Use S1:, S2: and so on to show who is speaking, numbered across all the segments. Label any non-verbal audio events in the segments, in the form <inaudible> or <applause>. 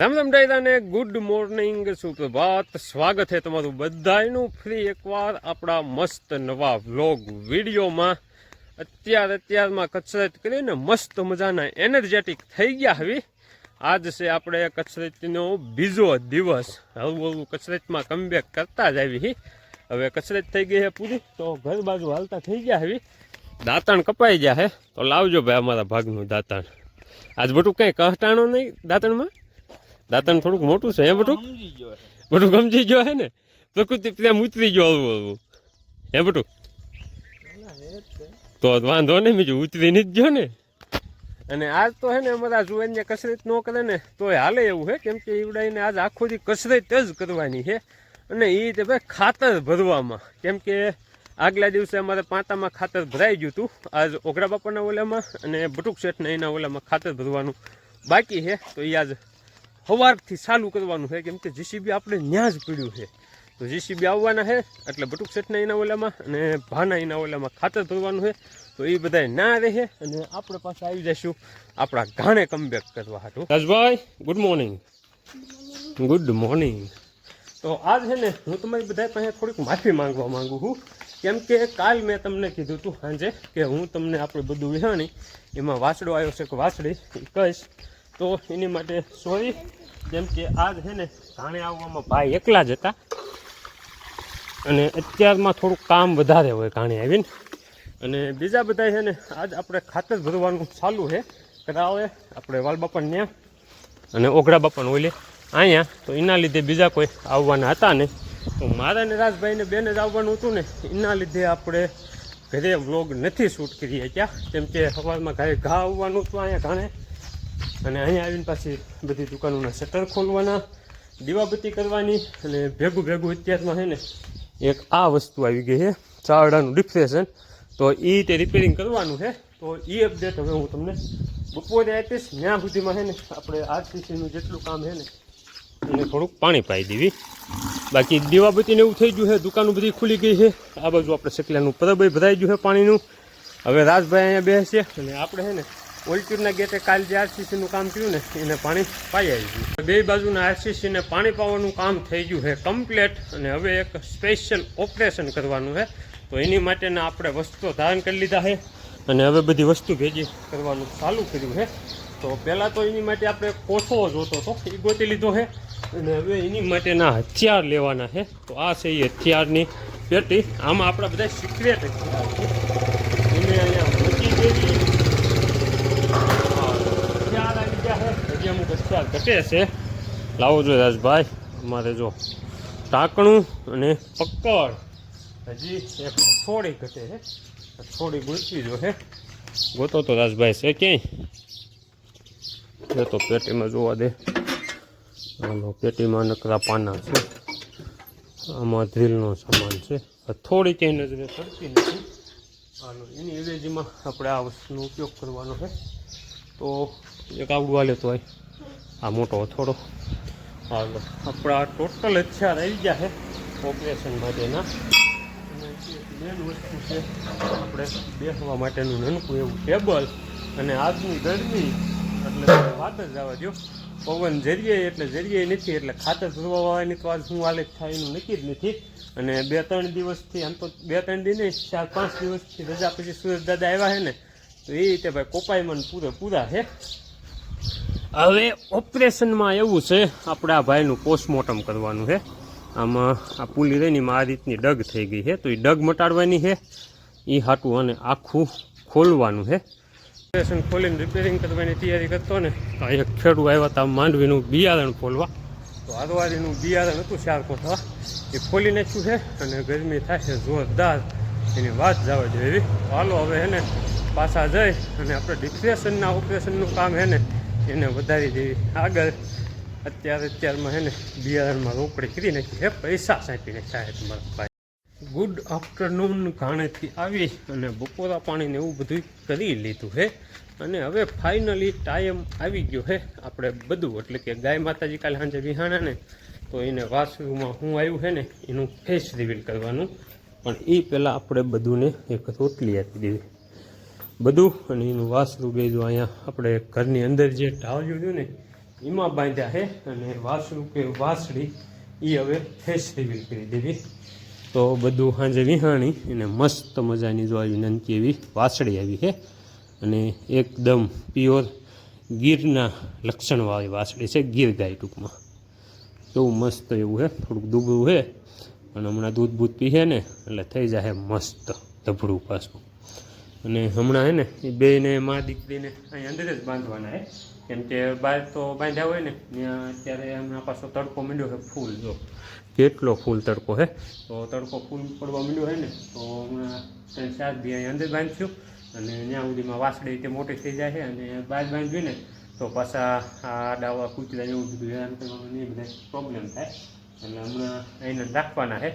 S1: રામ રામ ડાયરાને good morning સુપ્રભાત સ્વાગત છે તમારું બધાયનું. ફ્રી એકવાર આપણા મસ્ત નવા વ્લોગ વિડીયોમાં. અત્યાર અત્યારમાં કસરત કરીને મસ્ત મજાના એનર્જેટિક થઈ ગયા હવે. આજ છે આપણે કસરતનો બીજો દિવસ. હળવું હળવું કસરતમાં કમબેક કરતા જ આવી હવે કસરત થઈ ગઈ છે પૂરી, તો ઘર બાજુ હાલતા થઈ ગયા હવે. દાંતણ કપાઈ ગયા હે. તો લાવજો ભાઈ અમારા ભાગનું દાંતણ. આજ બધું કંઈ કહટાણો નહીં દાંતણમાં? દાંતણ થોડુંક મોટું છે હે બટુક બટુક સમજી ગયો હે ને? પ્રકૃતિ પ્રેમ ઉતરી ગયો આવું આવું. હે બટુક તો વાંધો નહીં બીજું ઉતરી નહીં જ ગયો ને. અને આજ તો હે ને અમારા જુવાનને કસરત ન કરે ને તોય હાલે એવું છે કેમ કે ઈવડાઈને આજ આખો દી કસરત જ કરવાની છે અને એ તે ભાઈ ખાતર ભરવામાં. કેમ કે આગલા દિવસે અમારે પાંતામાં ખાતર ભરાઈ ગયું હતું. આજ ઓગરા બાપાના ઓલામાં અને બટુક શેઠના એના ઓલામાં ખાતર ભરવાનું બાકી છે તો એ આજ સવારથી ચાલુ કરવાનું છે, કેમ કે જીસીબી આપણે ન્યાં જ પડ્યું છે. તો જીસીબી આવવાના છે, એટલે બટુક સેટના એના ઓલામાં અને ભાના એના ઓલામાં ખાતર ભરવાનું છે. તો એ બધા ના રહે અને આપણે પાસે આવી જઈશું આપણા ઘાણે કમબેક કરવા હાટું. Rajbhai good morning good morning તો આજ છે ને હું તમારી બધા પાસે થોડીક માફી માંગવા માંગુ છું. કેમ કે કાલ મેં તમને કીધું હતું સાંજે કે હું તમને આપણે બધું વિહાણી, એમાં વાસડો આવ્યો છે કે વાસડી કહીશ. તો એની માટે સોરી, જેમ કે આજ છે ને ઘાણે આવવામાં ભાઈ એકલા જ હતા. અને અત્યારમાં થોડુંક કામ વધારે હોય ઘાણે આવીને. અને બીજા બધા છે ને આજ આપણે ખાતર ભરવાનું ચાલુ છે કરાવે આપણે વાલબાપાને ત્યાં અને ઓઘડા બાપાને ઓલે અહીંયા તો એના લીધે બીજા કોઈ આવવાના હતા ને. તો મારા ને રાજભાઈને બેને જ આવવાનું હતું ને. એના લીધે આપણે ઘરે વ્લોગ નથી શૂટ કરી શક્યા કેમ કે સવારમાં ઘરે ઘા આવવાનું હતું અહીંયા ઘાણે અને અહીંયા આવીને પાછી બધી દુકાનોના શટર ખોલવાના, દીવાબત્તી કરવાની અને ભેગું ભેગું અત્યારમાં છે ને એક આ વસ્તુ આવી ગઈ છે, ચાવડાનું ડિફ્રેશન તો એ તે રિપેરિંગ કરવાનું છે. તો એ અપડેટ હવે હું તમને બપોરે આપીશ. ત્યાં સુધીમાં છે ને આપણે આરસીસીનું જેટલું કામ છે ને, એને થોડુંક પાણી પાઈ દેવી. બાકી દીવાબત્તીને એવું થઈ ગયું છે, દુકાનો બધી ખુલી ગઈ છે. આ બાજુ આપણે શકલાનું પરબય ભરાઈ ગયું છે પાણીનું. હવે રાજભાઈ અહીંયા બેસે અને આપણે છે ને ઓલચુરના ગેટે કાલ જે આરસીસીનું કામ કર્યું ને, એને પાણી પાઈ આવી ગયું. બે બાજુના આરસીસીને પાણી પાવાનું કામ થઈ ગયું છે કમ્પ્લેટ, અને હવે એક સ્પેશિયલ ઓપરેશન કરવાનું છે. તો એની માટેના આપણે વસ્તુઓ ધારણ કરી લીધા છે, અને હવે બધી વસ્તુ ભેગી કરવાનું ચાલુ કર્યું છે. તો પહેલાં તો એની માટે આપણે કોઠો જોતો હતો, એ ગોતી લીધો છે, અને હવે એની માટેના હથિયાર લેવાના છે. તો આ છે એ હથિયારની પેટી. આમાં આપણા બધા સિક્રેટ હથિયાર છે એને અહીંયા મૂકી દેવી હથિયાર આવી ગયા છે અમુક ઘટે છે. લાવો જોઈએ રાજભાઈ. અમારે જો ટાંકણું અને પકડ. હજી એક થોડી ઘટે છે. થોડી ગુલતી જો છે ગોતો તો રાજભાઈ છે ક્યાંય? તો પેટીમાં જોવા દે. હાલો પેટીમાં નકરા પાના છે. આમાં ધ્રીલનો સામાન છે. થોડી ક્યાંય નજરે પડતી નથી. આનો એની અવેજીમાં આપણે આ વસ્તુનો ઉપયોગ કરવાનો છે. તો એક આવડું હાલે તો હોય આ મોટો થોડો હાલો. આપણા ટોટલ હથિયાર આવી ગયા છે ઓપરેશન માટેના. મેન વસ્તુ છે આપણે બેસવા માટેનું નાનકું એવું ટેબલ અને આજની ગરમી, એટલે વાત જ જવા દો પવન જરીએ એટલે જરીએ નથી, એટલે ખાતર ધોવા વાળાની તો આજ શું હાલત થાય, એનું નક્કી જ નથી. અને બે ત્રણ દિવસથી, આમ તો બે ત્રણ દિન ચાર પાંચ દિવસથી રજા પછી સુરજ દાદા આવ્યા છે ને, તો એ રીતે ભાઈ કોપાઈમાં પૂરે પૂરા છે. હવે ઓપરેશનમાં એવું છે, આપણે આ ભાઈનું પોસ્ટમોર્ટમ કરવાનું છે. આમાં આ પુલી રહીને આ રીતની ડગ થઈ ગઈ છે. તો એ ડગ મટાડવાની છે. એ હાટું અને આખું ખોલવાનું છે. ઓપરેશન ખોલીને રિપેરિંગ કરવાની તૈયારી કરતો ને, તો એક ખેડૂત આવ્યા હતા માંડવીનું બિયારણ ખોલવા. તો આરવારીનું બિયારણ હતું ચાર કોઠવા એ ખોલી નાખ્યું છે અને ગરમી થાય છે જોરદાર. એની વાત જવા જોઈએ હાલો, હવે હે ને પાછા જઈ અને આપણે ડિપ્રેશનના ઓપરેશનનું કામ હે ને એને વધારી દેવી. આગળ અત્યારે અત્યારમાં છે ને બિયારણમાં રોકડી કરી નાખી હે, પૈસા સાંપીને સાહેબ મારા ભાઈ. ગુડ આફ્ટરનૂન ઘાણેથી આવી અને બપોરા પાણીને એવું બધું કરી લીધું છે અને હવે ફાઇનલી ટાઈમ આવી ગયો છે આપણે બધું. એટલે કે ગાય માતાજી કાલે સાંજે વિહાણા ને, તો એને વાસરુમાં હું આવ્યું છે ને, એનું ફેસ રિવીલ કરવાનું. પણ એ પહેલાં આપણે બધુંને એક રોટલી આપી દેવી. બધું. અને એનું વાસરું બેજું અહીંયા. આપણે ઘરની અંદર જે ઢાળ્યું હતું ને, એમાં બાંધ્યા છે. અને વાસરું કે વાસળી એ હવે ફેસ રિવીલ કરી દેવી. તો બધું સાંજે વિહાણી અને મસ્ત મજાની જો આવી નાનકી એવી વાસળી આવી છે. અને એકદમ પ્યોર ગીરના લક્ષણવાળી વાસળી છે, ગીર ગાય ટૂંકમાં. કેવું મસ્ત એવું છે, થોડુંક દુબળું છે. અને હમણાં દૂધ બૂધ પીએ ને, એટલે થઈ જાય મસ્ત ધબડું પાછું. અને હમણાં હે ને, એ બેને મા દીકરીને અહીં અંદર જ બાંધવાના હે. કેમ કે બહાર તો બાંધ્યા હોય ને, ત્યાં અત્યારે હમણાં પાછો તડકો માંડ્યો છે ફૂલ, જો. કેટલો ફૂલ તડકો છે તો તડકો ફૂલ પડવા માંડ્યો હોય ને, તો હમણાં ત્રણ ચાર બી અહીં અંદર બાંધશું અને ત્યાં સુધીમાં વાસળી તે મોટી થઈ જાય છે અને બહાર બાંધવી ને, તો પાછા આ ડાવા કૂતરા એવું બધું હેરાન કરવાનું ને એ બધા પ્રોબ્લેમ થાય. અને હમણાં એને રાખવાના છે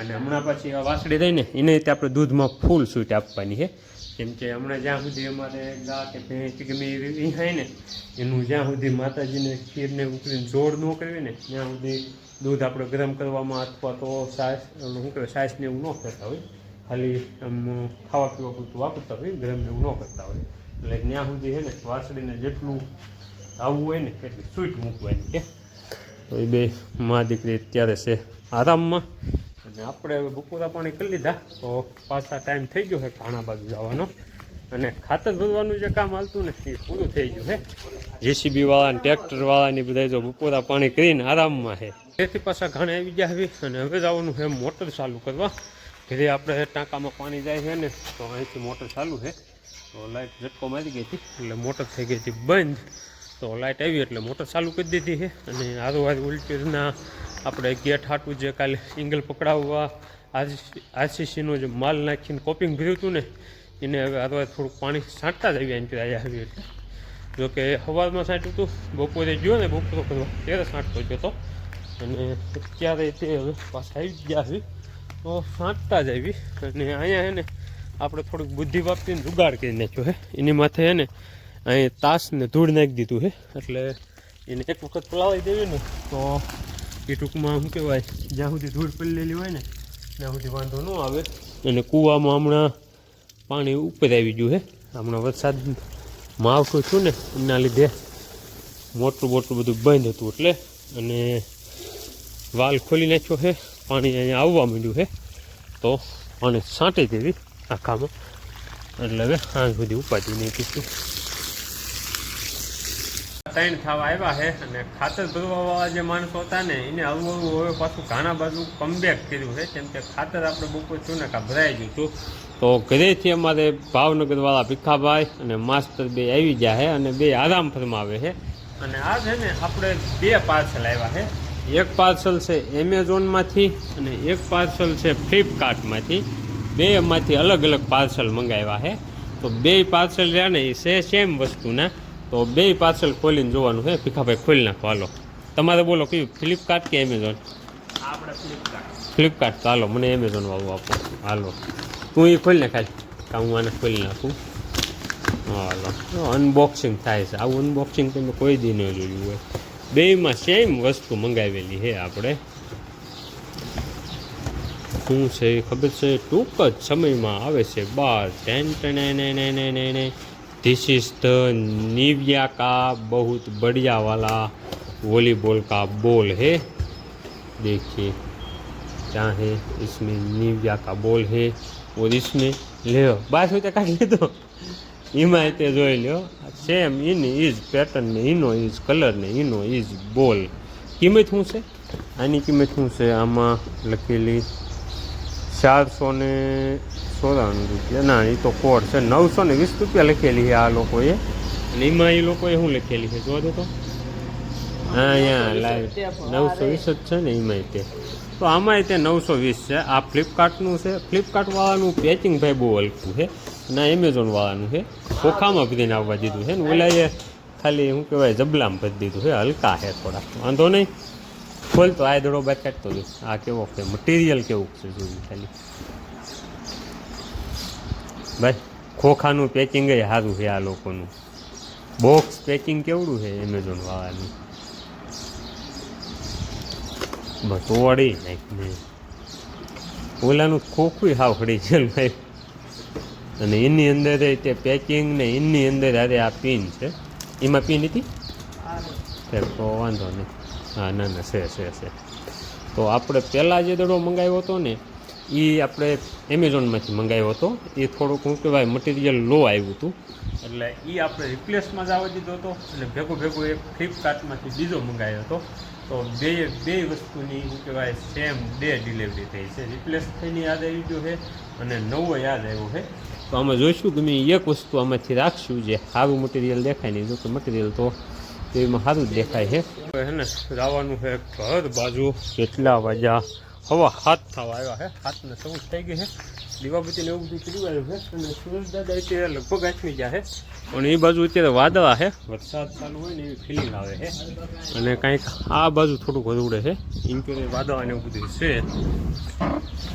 S1: અને હમણાં પછી આ વાસળી થઈને એને આપણે દૂધમાં ફૂલ સૂટ આપવાની છે કેમ કે હમણાં જ્યાં સુધી અમારે ગા કે ભેંસ ગમે એવી વિહાય ને, એનું જ્યાં સુધી માતાજીને ખીરને ઉકળીને જોડ ન કરવી ને, ત્યાં સુધી દૂધ આપણે ગરમ કરવામાં અથવા તો સાસ શું કહેવાય, સાસને એવું ન કરતા હોય. ખાલી આમ ખાવા પીવા પૂરતું વાપરતા હોય ગરમ એવું ન કરતા હોય. એટલે ત્યાં સુધી છે ને વાસળીને જેટલું આવવું હોય ને એટલી સ્વીટ મૂકવાની કે તો એ બે મા દીકરી અત્યારે છે આરામમાં. અને આપણે હવે બપોરા પાણી કરી લીધા. તો પાછા ટાઈમ થઈ ગયો છે ઘાણા બાજુ જવાનો. અને ખાતર ભરવાનું જે કામ હાલતું ને એ પૂરું થઈ ગયું છે. જેસીબી વાળા ટ્રેક્ટર વાળાની બધા જો બપોરા પાણી કરીને આરામમાં છે. તેથી પાછા ઘણા આવી ગયા હવે અને હવે જવાનું છે મોટર ચાલુ કરવા. ઘરે આપણે ટાંકામાં પાણી જાય છે ને તો અહીંથી મોટર ચાલુ છે. તો લાઇટ ઝટકો મારી ગઈ હતી એટલે મોટર થઈ ગઈ હતી બંધ. તો લાઇટ આવી એટલે મોટર ચાલુ કરી દીધી છે. અને આરોહાર ઉલટીના આપણે ગેટ હાટું જે કાલે સિંગલ પકડાવવા. આરસીસીનો જે માલ નાખીને કોપિંગ ભર્યું હતું ને, એને હવે આરોહાર થોડુંક પાણી છાંટતા જ આવી એમ આવ્યા આવી એટલે. જો કે સવારમાં છાંટ્યું હતું, બપોરે ગયો ને, બપોર ત્યારે છાંટતો ગયો હતો. અને અત્યારે તે હવે પાછા આવી ગયા છે. તો છાંટતા જ આવી. અને અહીંયા એને આપણે થોડુંક બુદ્ધિ વાપરીને જુગાડ કરી નાખ્યો છે એની માથે એને અહીં તાસને ધૂળ નાખી દીધું છે એટલે એને એક વખત પલાવી દેવી ને, તો એ ટૂંકમાં શું કહેવાય? જ્યાં સુધી ધૂળ પડલેલી હોય ને ત્યાં સુધી વાંધો ન આવે. અને કૂવામાં હમણાં પાણી ઉપર આવી ગયું છે હમણાં વરસાદ માવઠું છું ને એના લીધે મોટું મોટું બધું બંધ હતું એટલે. અને વાલ ખોલી નાખ્યો છે પાણી અહીંયા આવવા માંડ્યું છે તો પાણી છાંટી દેવી આખામાં. એટલે હવે સાંજ સુધી ઉપાડી નહીં કીધું ત્રણ થવા આવ્યા છે અને ખાતર ભરવાવાળા જે માણસો હતા ને, એને હળવું હળવું હવે પાછું ઘણા બાજુ કમબેક કર્યું છે. કેમ કે ખાતર આપણે બપોર છું ને, કા ભરાઈ ગયું હતું. તો ઘરેથી અમારે ભાવનગરવાળા ભીખાભાઈ અને માસ્તર બે આવી ગયા છે અને બે આરામ ફરમાવે છે. અને આ છે ને, આપણે બે પાર્સલ આવ્યા છે. એક પાર્સલ છે એમેઝોનમાંથી અને એક પાર્સલ છે ફ્લિપકાર્ટમાંથી. બે માંથી અલગ અલગ પાર્સલ મંગાવ્યા છે. તો બે પાર્સલ રહ્યા ને, એ સેમ વસ્તુના. તો બે પાર્સલ ખોલીને જોવાનું હે ભીખાભાઈ ખોલી નાખો હાલો. તમારે બોલો કયું? ફ્લિપકાર્ટ કે એમેઝોન
S2: આપણે ફ્લિપકાર્ટ
S1: ફ્લિપકાર્ટ તો હાલો મને એમેઝોન વાળું આપો. હાલો. તું એ ખોલી નાખ ખાલી કાં હું આને ખોલી નાખું. હાલો. અનબોક્સિંગ થાય છે. આવું અનબોક્સિંગ તમે કોઈ દી ન જોયું હોય. બેયમાં સેમ વસ્તુ મંગાવેલી છે આપણે. શું છે ખબર છે? ટૂંક જ સમયમાં આવે છે. બાર. Ten ten. This is the Nivea का बहुत बढ़िया वाला वॉलीबॉल का बॉल है देखिए क्या है इसमें निविया का बॉल है और इसमें ले બાર રૂપિયા કાઢી લીધો એમાં તે જોઈ લ્યો સેમ ઇન ઇઝ પેટર્ન ને ઇનો ઇઝ કલર ને ઇનો ઇઝ બોલ કિંમત શું છે આની કિંમત શું છે આમાં લખેલી ચારસો ને ચોરાણું રૂપિયા. ના એ તો કોડ છે. નવસો ને વીસ રૂપિયા લખેલી છે આ લોકોએ. અને એમાં એ લોકોએ શું લખેલી છે? જોવા દો તો. હા અહીંયા લાઈવ. નવસો વીસ જ છે ને એમાંય તે. તો આમાંય તે નવસો વીસ છે. આ ફ્લિપકાર્ટનું છે. ફ્લિપકાર્ટવાળાનું પેચિંગ ભાઈ બહુ હલકું છે. અને આ એમેઝોનવાળાનું છે. ખોખામાં ભરીને આવવા દીધું છે ને. ઓલાએ ખાલી શું કહેવાય જબલામાં ભરી દીધું છે. હલકા છે થોડા. વાંધો નહીં. ખોલ તો આ દડો બાદ કાઢતો જો આ કેવો છે? મટીરિયલ કેવું છે? જોયું ખાલી. ભાઈ ખોખાનું પેકિંગ એ સારું છે આ લોકોનું. બોક્સ પેકિંગ કેવડું છે એમેઝોન વાળાનું? ઓળી નાખને. ઓલાનું ખોખું હાવ ખડી છે. ભાઈ અને એની અંદર તે પેકિંગ ને એની અંદર અરે આ પિન છે. એમાં પિન હતી? તો વાંધો નહીં. હા, ના ના, છે છે છે. તો આપણે પહેલાં જે દડો મંગાવ્યો હતો ને એ આપણે એમેઝોનમાંથી મંગાવ્યો હતો. એ થોડુંક શું કહેવાય મટીરિયલ લો આવ્યું હતું. એટલે એ આપણે રિપ્લેસમાં જ આવવા દીધો હતો. અને ભેગો ભેગો એક ફ્લિપકાર્ટમાંથી બીજો મંગાવ્યો હતો. તો બે બે વસ્તુની શું કહેવાય સેમ ડે ડિલિવરી થઈ છે. રિપ્લેસ થઈને યાદ આવી ગયો છે અને નવો યાદ આવ્યો છે. તો આમાં જોઈશું કે મેં એક વસ્તુ આમાંથી રાખશું જે સારું મટીરિયલ દેખાય નહીં. જો કે મટીરિયલ તો એમાં સારું જ દેખાય છે. હે ને જવાનું છે ઘર બાજુ. કેટલા વાગ્યા હવા હાથ થવા આવ્યા છે હાથને સૌ થઈ ગઈ છે દીવાબત્તીને એવું બધું કર્યું આવ્યું છે અને દાદા અત્યારે લગભગ આથમી ગયા છે પણ એ બાજુ અત્યારે વાદળા છે વરસાદ ચાલુ હોય ને એવી ફિલિંગ આવે છે અને કાંઈક આ બાજુ થોડુંક વધુડે છે ઇન્ક્યુરે વાદળા ને એવું બધું છે.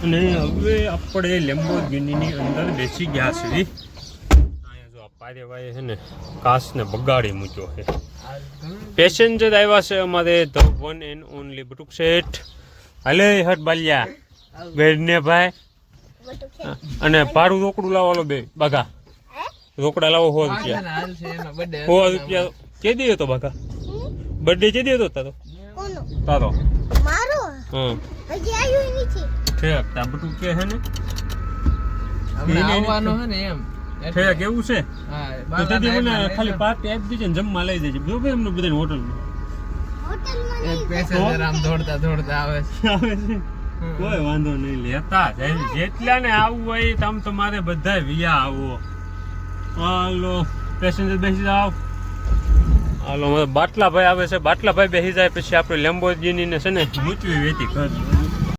S1: અને હવે આપણે લેમ્બોર્ગિનીની અંદર બેસી ગયા છીએ. અહીંયા જો આ પારેવાએ છે ને કાસને બગાડી મૂક્યો છે પેસેન્જર આવ્યા છે અમારે ધ વન એન્ડ ઓનલી શેઠ હાલે હટ બાલિયા. બેડને ભાઈ. અને પારું રોકડું લાવવાનો બે બાગા. રોકડા લાવો સો રૂપિયા. સો રૂપિયા કે દે તો બાગા? બર્થડે કે દે તો તારો તારો.
S3: મારો?
S1: હમ.
S3: હજી આવ્યું નથી.
S1: ઠેક તા કે હે ને?
S4: હમણાં આવવાનો હે ને એમ.
S1: ઠેક એવું છે?
S4: હા,
S1: તો મને ખાલી
S4: લઈ
S1: પાર્ટી આપી દેજે ને જમવા લઈ દેજે બરોબર એમને બધાને હોટલમાં.
S4: પેસેન્જર આમ દોડતા દોડતા આવે છે. <laughs>
S1: આવે છે. કોઈ વાંધો નહીં લેતા જાય જેટલા ને આવવું હોય તમ તમારે બધા વિયા આવો. હાલો પેસેન્જર બેસી જાવ હાલો બાટલા ભાઈ આવે છે. બાટલા ભાઈ બેસી જાય પછી આપણે લેમ્બોર્ગિની ને છે ને મૂચવી વેતી ઘર